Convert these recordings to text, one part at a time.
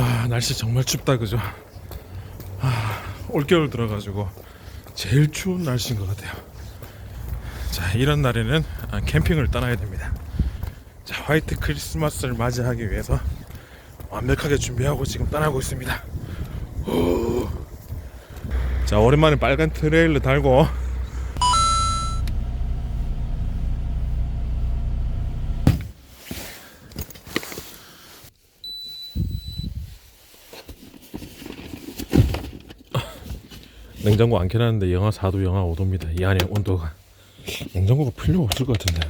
아 날씨 정말 춥다 그죠? 아 올겨울 들어가지고 제일 추운 날씨인 것 같아요. 자 이런 날에는 아, 캠핑을 떠나야 됩니다. 자 화이트 크리스마스를 맞이하기 위해서 완벽하게 준비하고 지금 떠나고 있습니다. 후. 자 오랜만에 빨간 트레일러 달고 냉장고 안 켜놨는데 영하 4도 영하 5도입니다. 이 안에 온도가. 냉장고가 필요가 없을 것 같은데.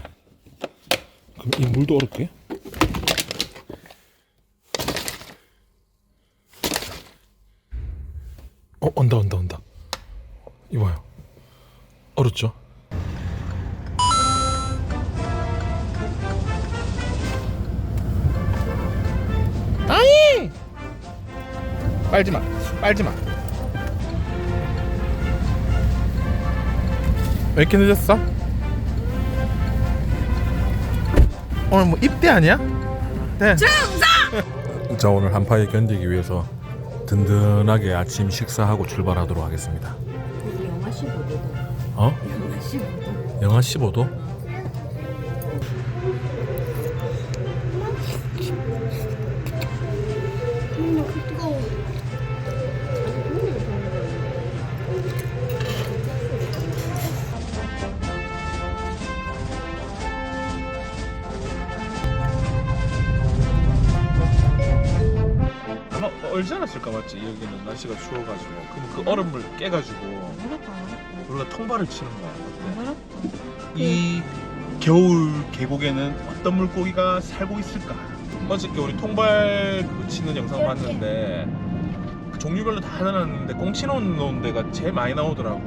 그럼 이 물도 얼을게. 어 온다 온다 온다. 이봐요. 얼었죠? 아이 빨지 마. 빨지 마 왜 이렇게 늦었어? 오늘 뭐 입대 아니야? 네. 증상! 자 오늘 한파에 견디기 위해서 든든하게 아침 식사하고 출발하도록 하겠습니다. 영하 15도도. 어? 영하 15도. 영하 15도? 뜨거워. 않았을까 맞지? 여기는 날씨가 추워가지고 그럼 그 얼음을 깨가지고 우리가 통발을 치는 거야 어때? 이 겨울 계곡에는 어떤 물고기가 살고 있을까? 어저께 우리 통발 그 치는 영상 봤는데 그 종류별로 다 넣어놨는데 꽁치 넣는 데가 제일 많이 나오더라고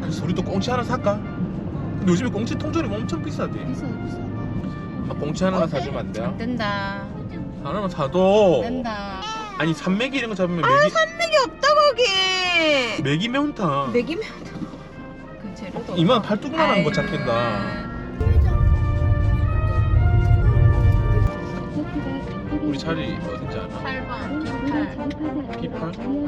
그래서 우리도 꽁치 하나 살까? 근데 요즘에 꽁치 통조림 엄청 비싸대 비싸 비싸. 아, 꽁치 하나만 사주면 안 돼요? 안 된다. 사람은 자도 된다. 아니 산맥이 이런 거 잡으면 아, 메기 산맥이 없다 거기. 메기 매운탕 매기면 그 재료도. 이만 팔뚝만한 거 잡힌다 우리 자리 어딘지 알아? 8번. 8. P8?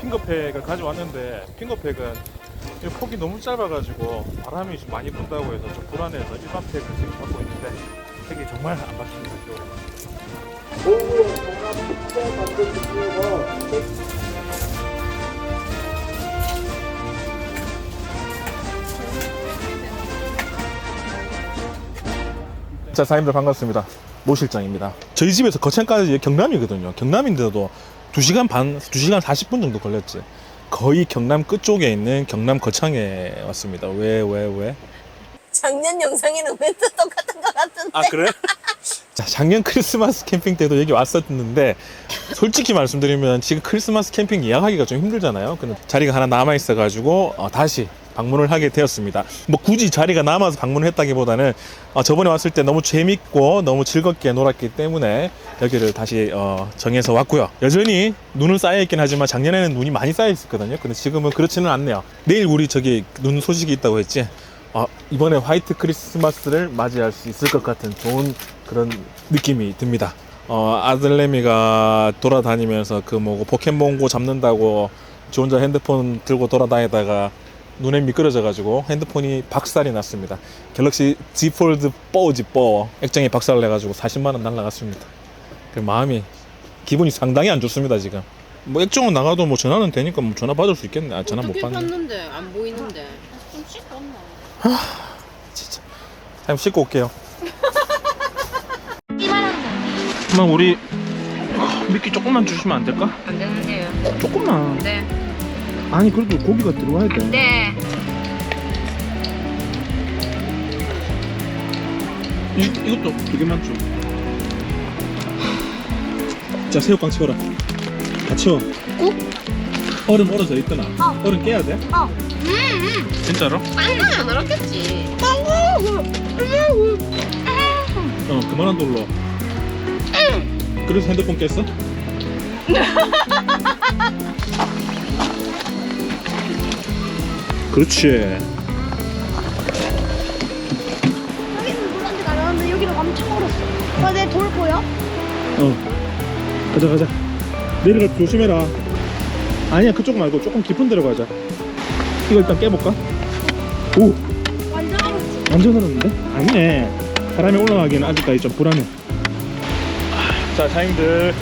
핑거팩을 가져왔는데 핑거팩은 이 폭이 너무 짧아가지고 바람이 좀 많이 분다고 해서 좀 불안해서 일반 팩을 지금 갖고 있는데 팩이 정말 안 맞습니다. 겨울에. 자, 사장님들 반갑습니다. 노 실장입니다. 저희 집에서 거창까지 경남이거든요. 경남인데도 2시간 반, 2시간 40분 정도 걸렸지. 거의 경남 끝쪽에 있는 경남 거창에 왔습니다. 왜, 왜, 왜? 작년 영상에는 멘트 똑같은 것 같은데. 아, 그래? 자, 작년 크리스마스 캠핑 때도 여기 왔었는데, 솔직히 말씀드리면 지금 크리스마스 캠핑 예약하기가 좀 힘들잖아요. 근데 자리가 하나 남아있어가지고, 어, 다시 방문을 하게 되었습니다. 뭐 굳이 자리가 남아서 방문을 했다기보다는, 어, 저번에 왔을 때 너무 재밌고 너무 즐겁게 놀았기 때문에 여기를 다시 어, 정해서 왔고요. 여전히 눈은 쌓여 있긴 하지만 작년에는 눈이 많이 쌓여 있었거든요. 근데 지금은 그렇지는 않네요. 내일 우리 저기 눈 소식이 있다고 했지? 아, 이번에 화이트 크리스마스를 맞이할 수 있을 것 같은 좋은 그런 느낌이 듭니다. 어, 아들내미가 돌아다니면서 그 뭐고 포켓몬고 잡는다고 지 혼자 핸드폰 들고 돌아다니다가 눈에 미끄러져가지고 핸드폰이 박살이 났습니다. 갤럭시 Z 폴드 4지 4 액정이 박살 내가지고 40만 원 날라갔습니다. 그 마음이 기분이 상당히 안 좋습니다 지금. 뭐 액정은 나가도 뭐 전화는 되니까 뭐 전화 받을 수 있겠네. 아 전화 못 어떻게 받네. 켰는데 안 보이는데. 좀 씻고 왔나? 진짜. 한번 씻고 올게요. 엄마 우리 미끼 조금만 주시면 안 될까? 안 되는데요. 조금만. 네. 아니 그래도 고기가 들어가야 돼. 네. 이, 이것도 두 개만 줘. 자 새우깡 치워라. 다 치워. 얼음 얼어져 있더나. 어. 얼음 깨야 돼? 어. 진짜로? 빵은 안 알았겠지. 어 그만한 돌로. 그래서 핸드폰 깼어? 그렇지. 여기는 물란데 가려는데 여기는 엄청 얼었어. 어, 내돌 보여? 어. 가자 가자. 내려가 조심해라. 아니야 그쪽 말고 조금 깊은 데로 가자. 이거 일단 깨볼까? 오 완전 얼었지. 완전 얼었는데? 아니네. 사람이 올라가기는 아직까지 좀 불안해. 자 사장님들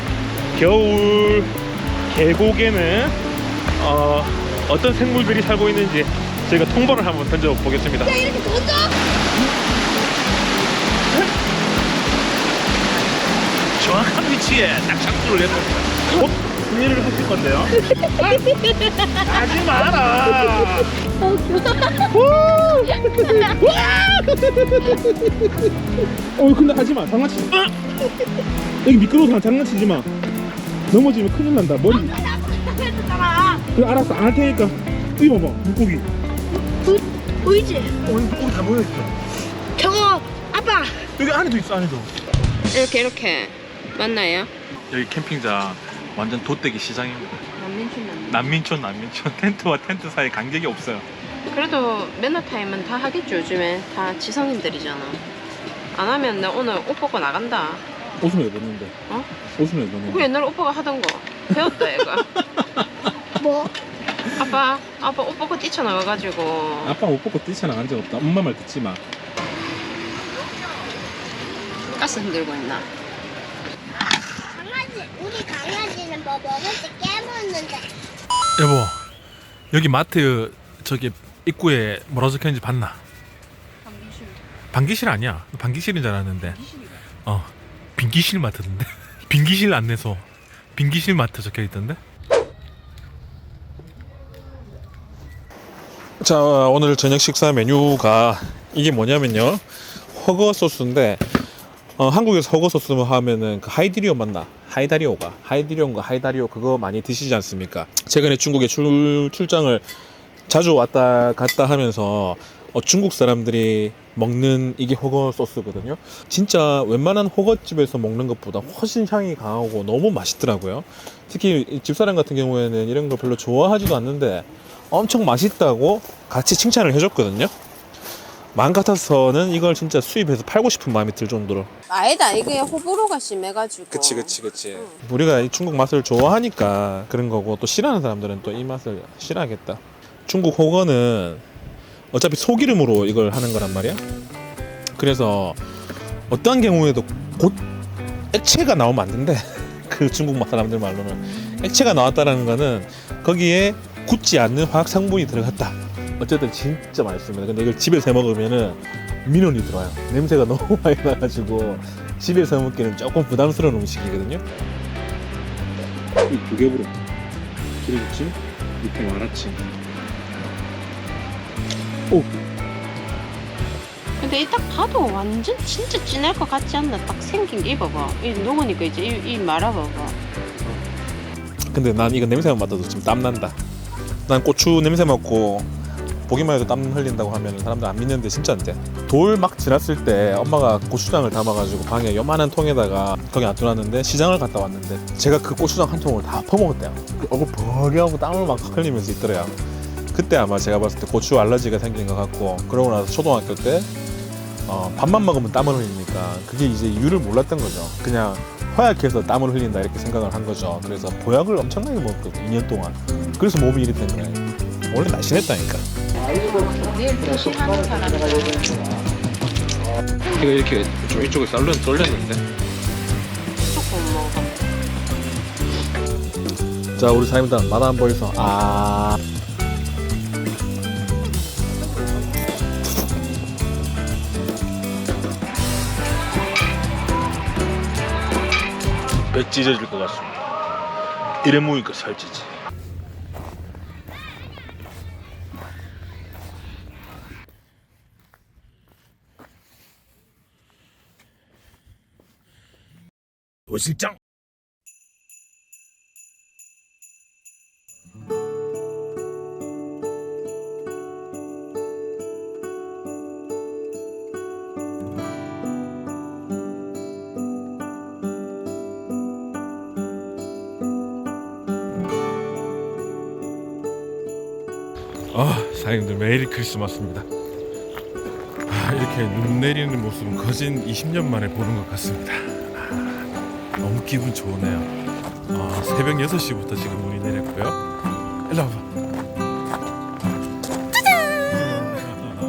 겨울 계곡에는 어, 어떤 생물들이 살고 있는지 저희가 통보를 한번 던져 보겠습니다. 이렇게 던져? 정확한 위치에 낙창구를 내놓습니다. 어? 승리를 하실 건데요? 하지 마라. 어 근데 하지 마. 장난치. 여기 미끄러워서 장난치지 마. 넘어지면 큰일 난다. 머리. 그래 알았어 안 할 테니까. 이거 봐봐 물고기. 보이지? 어 물고기 다 모여 있어. 저거 아빠. 여기 안에도 있어 안에도. 이렇게 이렇게 맞나요? 여기 캠핑장 완전 돗대기 시장입니다. 난민춘 난. 난민촌 난민촌 텐트와 텐트 사이 간격이 없어요. 그래도 매너 타임은 다 하겠죠 요즘에 다 지성인들이잖아. 안 하면 나 오늘 옷 벗고 나간다. 옷은 왜 벗는데? 어? 옷은 왜 벗는데? 그 옛날에 오빠가 하던 거 배웠다 얘가. 뭐? 아빠 아빠 옷 벗고 뛰쳐나와가지고 아빠 옷 벗고 뛰쳐나간 적 없다. 엄마 말 듣지 마. 가스 흔들고 있나? 강아지. 우리 강아지는 뭐 먹을 때 깨물는데. 여보, 여기 마트 저기 입구에 뭐라 적혀있는지 봤나? 방기실 아니야. 방기실인 줄 알았는데. 어, 빙기실 마트던데. 빙기실 안내소. 빙기실 마트 적혀 있던데. 자, 오늘 저녁 식사 메뉴가 이게 뭐냐면요. 허거 소스인데 어, 한국에서 허거 소스 하면은 그 하이디리오 맞나? 하이다리오가 하이디리오인가 하이다리오 그거 많이 드시지 않습니까? 최근에 중국에 출, 출장을 자주 왔다 갔다 하면서 어, 중국 사람들이 먹는 이게 허거 소스거든요. 진짜 웬만한 허거집에서 먹는 것보다 훨씬 향이 강하고 너무 맛있더라고요. 특히 이 집사람 같은 경우에는 이런 걸 별로 좋아하지도 않는데 엄청 맛있다고 같이 칭찬을 해줬거든요. 마음 같아서는 이걸 진짜 수입해서 팔고 싶은 마음이 들 정도로. 아니다 이게 호불호가 심해가지고. 그치 그치 그치. 우리가 이 중국 맛을 좋아하니까 그런 거고 또 싫어하는 사람들은 또 이 맛을 싫어하겠다. 중국 호거는 어차피 소기름으로 이걸 하는 거란 말이야. 그래서 어떠한 경우에도 곧 액체가 나오면 안 된대. 그 중국 맛 사람들 말로는. 액체가 나왔다라는 거는 거기에 굳지 않는 화학 성분이 들어갔다 어쨌든 진짜 맛있습니다 근데 이걸 집에서 해 먹으면은 민원이 들어와요 냄새가 너무 많이 나가지고 집에서 먹기는 조금 부담스러운 음식이거든요. 이 두개부로 기름찜 밑에 마라찜. 오, 근데 이 딱 봐도 완전 진짜 진할 것 같지 않나? 딱 생긴 게 이봐봐. 이 녹으니까 이제 이, 이 말아봐봐. 근데 난 이거 냄새만 맡아도 지금 땀 난다. 난 고추 냄새 맡고 보기만 해도 땀 흘린다고 하면 사람들 안 믿는데 진짜 안 돼. 돌 막 지났을 때 엄마가 고추장을 담아가지고 방에 요만한 통에다가 거기 놔두놨는데 시장을 갔다 왔는데 제가 그 고추장 한 통을 다 퍼먹었대요. 그 얼굴 버게하고 땀을 막 흘리면서 있더래요. 그때 아마 제가 봤을 때 고추 알러지가 생긴 것 같고 그러고 나서 초등학교 때 어, 밥만 먹으면 땀을 흘리니까 그게 이제 이유를 몰랐던 거죠. 그냥 허약해서 땀을 흘린다 이렇게 생각을 한 거죠. 그래서 보약을 엄청나게 먹었거든요. 2년 동안. 그래서 몸이 된 거예요. 원래 날씬했다니까. 내일 시하는 사람 이거 이렇게 좀 이쪽에 썰렸, 썰렸는데. 조금 먹어. 자, 우리 사장님들 맛 한번 보여서. 아. 배 찢어질 것 같습니다. 이래 모이니까 살찌지. 도실장 아, 사장님들 메리 크리스마스입니다. 아, 이렇게 눈 내리는 모습은 거진 20년 만에 보는 것 같습니다. 아, 너무 기분 좋으네요. 아, 새벽 6시부터 지금 눈이 내렸고요. 일로 와봐.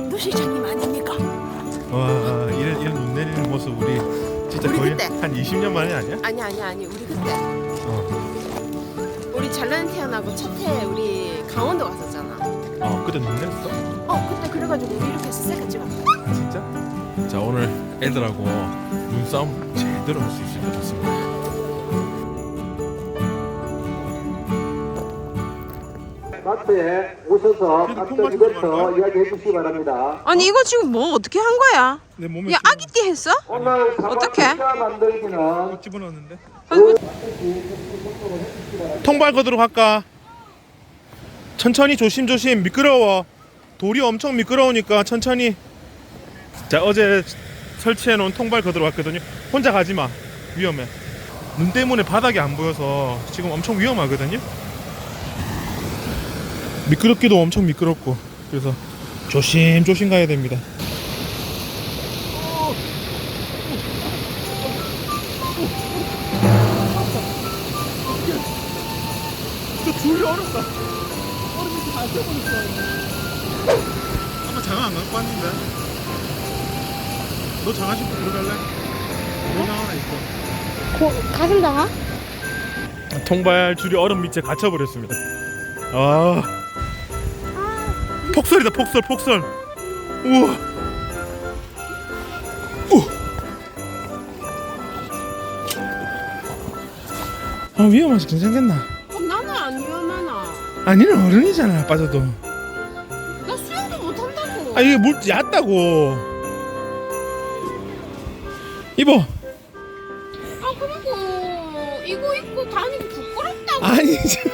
노실장님 아닙니까? 와, 이런, 이런 눈 내리는 모습 우리 진짜 우리 거의 그때. 한 20년 만에 아니야? 아니 아니 아니 우리 그때 어, 우리 잘난 태어나고 첫해 우리 강원도 갔었잖 아. 어 그때 눈 내렸어? 어 그때 그래가지고 우리 이렇게 해서 셀카 찍었다. 아, 진짜? 자, 오늘 애들하고 눈싸움 제대로 할 수 있을 것 같습니다. 마트에 오셔서 감정이부터 이야기해 주시기 바랍니다. 아니 이거 지금 뭐 어떻게 한 거야? 내 몸에 야 아기띠 했어? 오늘? 사과 만들기는 집어넣었는데. 아이고. 통발 거도록 할까? 천천히 조심조심 미끄러워. 돌이 엄청 미끄러우니까 천천히. 자 어제 설치해 놓은 통발 거도록 왔거든요. 혼자 가지 마. 위험해. 눈 때문에 바닥이 안 보여서 지금 엄청 위험하거든요. 미끄럽기도 엄청 미끄럽고 그래서 조심조심 가야 됩니다. 저 줄이 어렵다. 아마 장아 안 갖고 왔는데. 너 장아 신고 들어갈래? 여장 하나 있어. 고, 가슴 당하? 통발 줄이 얼음 밑에 갇혀버렸습니다. 아. 폭설이다 폭설 폭설. 우와. 우. 아 위험하지 괜찮겠나? 아니는 어른이잖아 빠져도. 나 수영도 못한다고. 아 이게 물 얕다고. 입어. 아 그리고 이거 입고 다니기 부끄럽다고 아니. 진짜.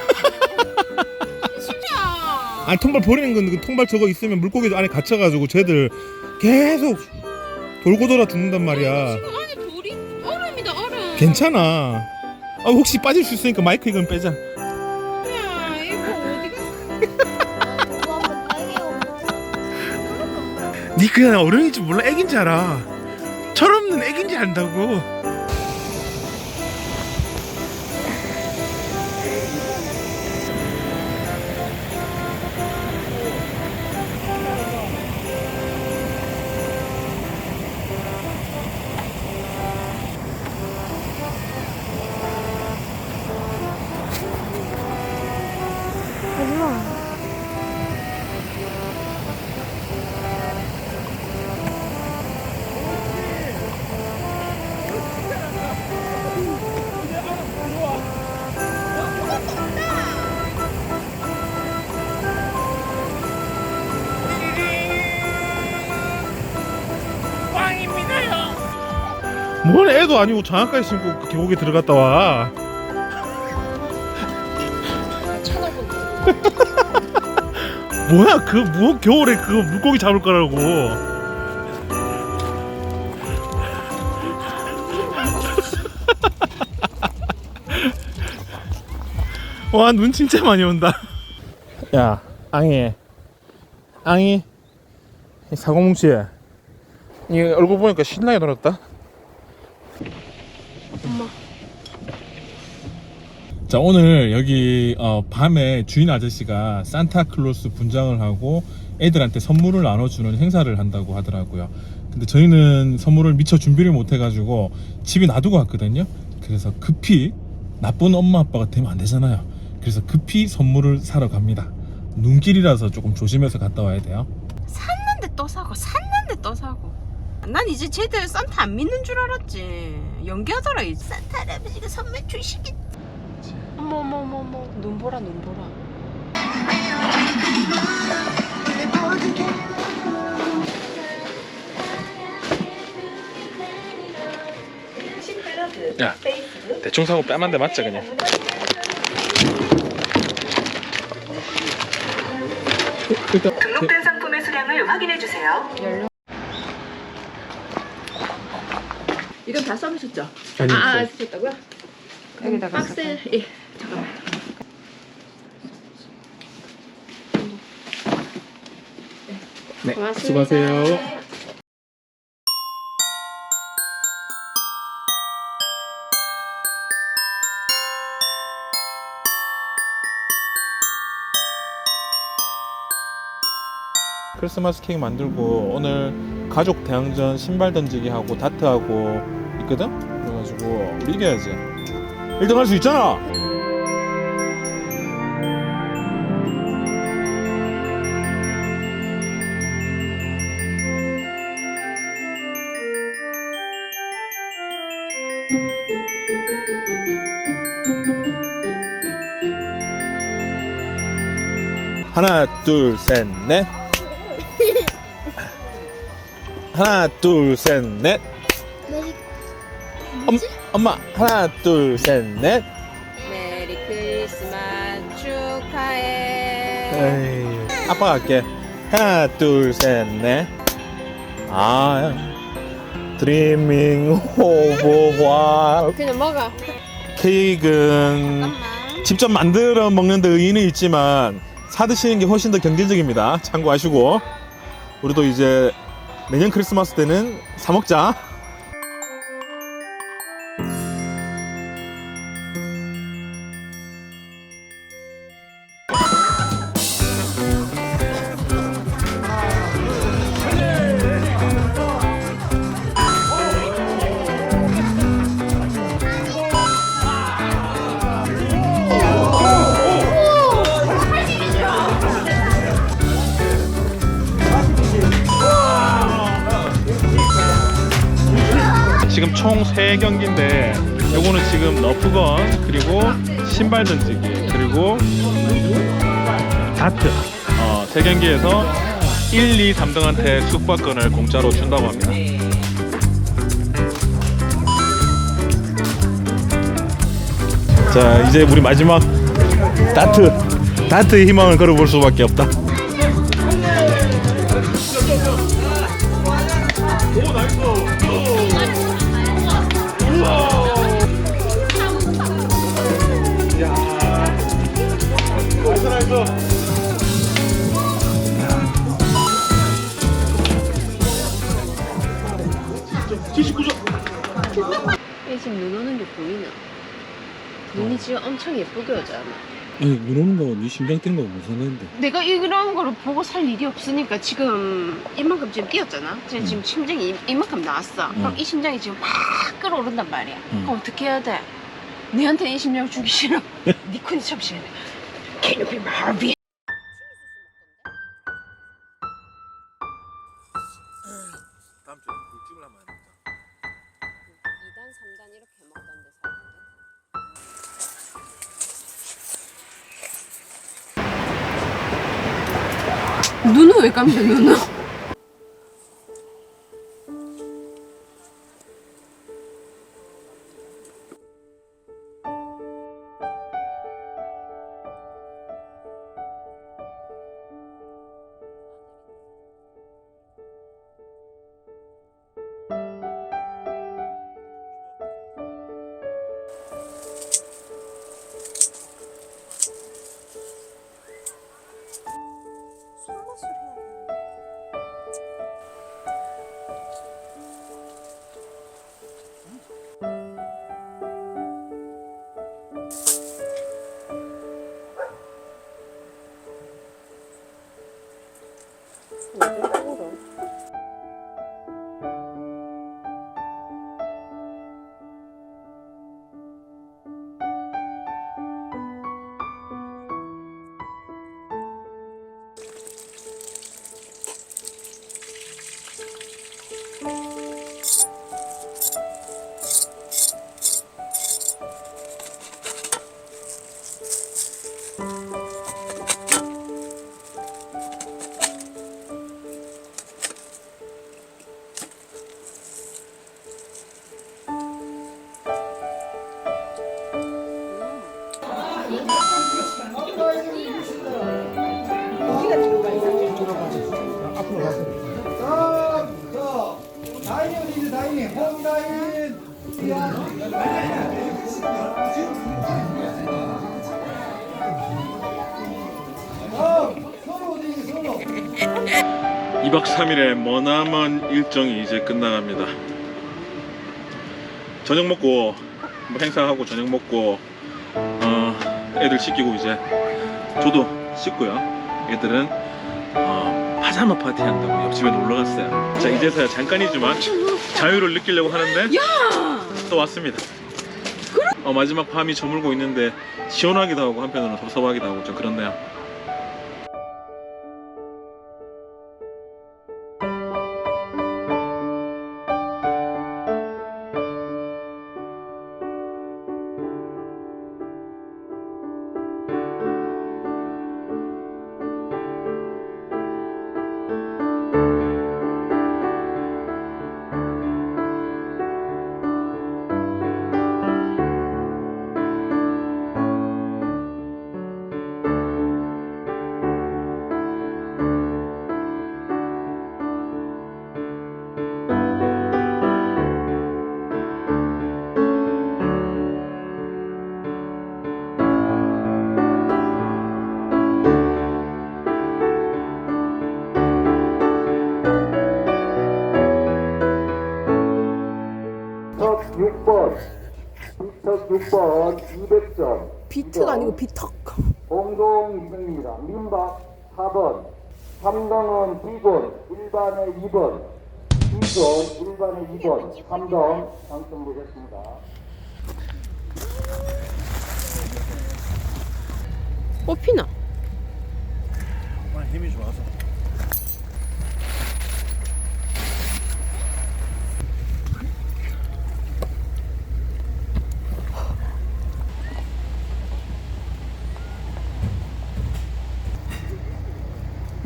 아니 통발 버리는 건 그 통발 저거 있으면 물고기 안에 갇혀가지고 쟤들 계속 돌고 돌아 죽는단 말이야. 지금 안에 돌이 얼음이다 얼음. 괜찮아. 아 혹시 빠질 수 있으니까 마이크 이건 빼자. 니 그냥 어른인 줄 몰라 애긴 줄 알아. 철없는 애긴 줄 안다고. 뭔 애도 아니고 장갑까지 신고 그 계곡에 들어갔다 와. 뭐야 그뭐 겨울에 그 물고기 잡을 거라고. 와 눈 진짜 많이 온다. 야 앙이 앙이 사고뭉치 이 얼굴 보니까 신나게 놀았다. 자 오늘 여기 어, 밤에 주인 아저씨가 산타클로스 분장을 하고 애들한테 선물을 나눠주는 행사를 한다고 하더라고요. 근데 저희는 선물을 미처 준비를 못 해가지고 집에 놔두고 왔거든요. 그래서 급히 나쁜 엄마 아빠가 되면 안 되잖아요. 그래서 급히 선물을 사러 갑니다. 눈길이라서 조금 조심해서 갔다 와야 돼요. 샀는데 또 사고 샀는데 또 사고. 난 이제 쟤들 산타 안 믿는 줄 알았지. 연기하더라 이제. 산타 할아버지가 선물 주시겠. 어머 어머 어머 어머 눈 보라 눈 보라. 야. 대충 사고 빼면 돼 맞죠 그냥 일단 등록된 상품의 수량을 확인해 주세요. 이건 다 써보셨죠? 아니 아, 아. 쓰셨다고요? 여기다가 박스 예 잠깐만 네 고맙습니다. 수고하세요 크리스마스 케이크 만들고 오늘 가족 대항전 신발 던지기 하고 다트 하고 있거든? 그래가지고 우리 이겨야지 1등 할 수 있잖아! 하나 둘 셋 넷. 하나 둘 셋넷. 엄, 엄마 하나 둘 셋 넷. 메리 크리스마스 축하해. 에이, 아빠가 할게. 하나 둘 셋 넷. 아 드리밍 오브 와 그냥 먹어. 케이크는 잠깐만 직접 만들어 먹는 데 의의는 있지만 사 드시는 게 훨씬 더 경제적입니다. 참고하시고 우리도 이제 내년 크리스마스 때는 사 먹자. 총 3경기인데 요거는 지금 너프건 그리고 신발 던지기 그리고 다트 어, 3경기에서 1, 2, 3등한테 숙박권을 공짜로 준다고 합니다. 자 이제 우리 마지막 다트 다트의 희망을 걸어볼 수밖에 없다. 오잖아 아니 눈 오는 거네 심장 뛰는 거 무서운데. 내가 이런 거를 보고 살 일이 없으니까 지금 이만큼 지금 뛰었잖아. 지금, 지금 심장이 이- 이만큼 나왔어. 그럼 이 심장이 지금 막 끌어오른단 말이야. 그럼 어떻게 해야 돼? 내한테 이 심장을 주기 싫어. 니 콘이 참 싫어. Can you be my baby? 눈은 왜 감겨 눈은? 이박 3일의 머나먼 일정이 이제 끝나갑니다. 저녁 먹고 뭐 행사하고 저녁 먹고 어, 애들 씻기고 이제 저도 씻고요. 애들은 어, 파자마 파티 한다고 옆집에 놀러 갔어요. 자 이제서야 잠깐이지만 자유를 느끼려고 하는데 또 왔습니다. 어, 마지막 밤이 저물고 있는데 시원하기도 하고 한편으로는 섭섭하기도 하고 좀 그렇네요. 6번 200점. 비트가 아니고 비턱. 공동 2등입니다. 민박 4번, 삼동은 B군 1반에 2번, B군 1반에 2번, 삼동 당첨되셨습니다. 뽑히나? 힘이 좋아서.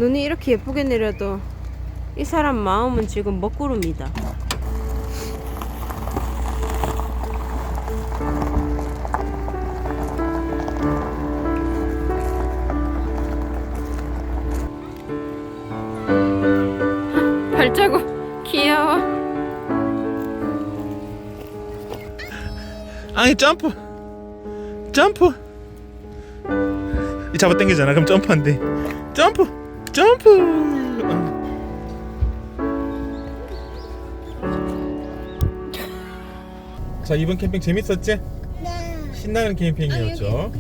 눈이 이렇게 예쁘게 내려도 이 사람 마음은 지금 먹구름이다. 발자국 귀여워. 아니 점프. 점프. 이 잡아 당기잖아. 그럼 점프한대. 점프 점프 어. 자 이번 캠핑 재밌었지? 네 신나는 캠핑이었죠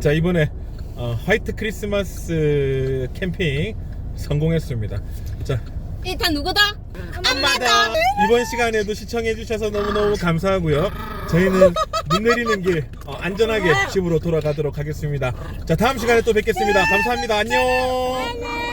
자 이번에 어, 화이트 크리스마스 캠핑 성공했습니다 자 일단 누구다? 이번 시간에도 시청해 주셔서 너무너무 감사하고요. 저희는 눈 내리는 길 어, 안전하게 집으로 돌아가도록 하겠습니다. 자, 다음 시간에 또 뵙겠습니다. 감사합니다. 안녕.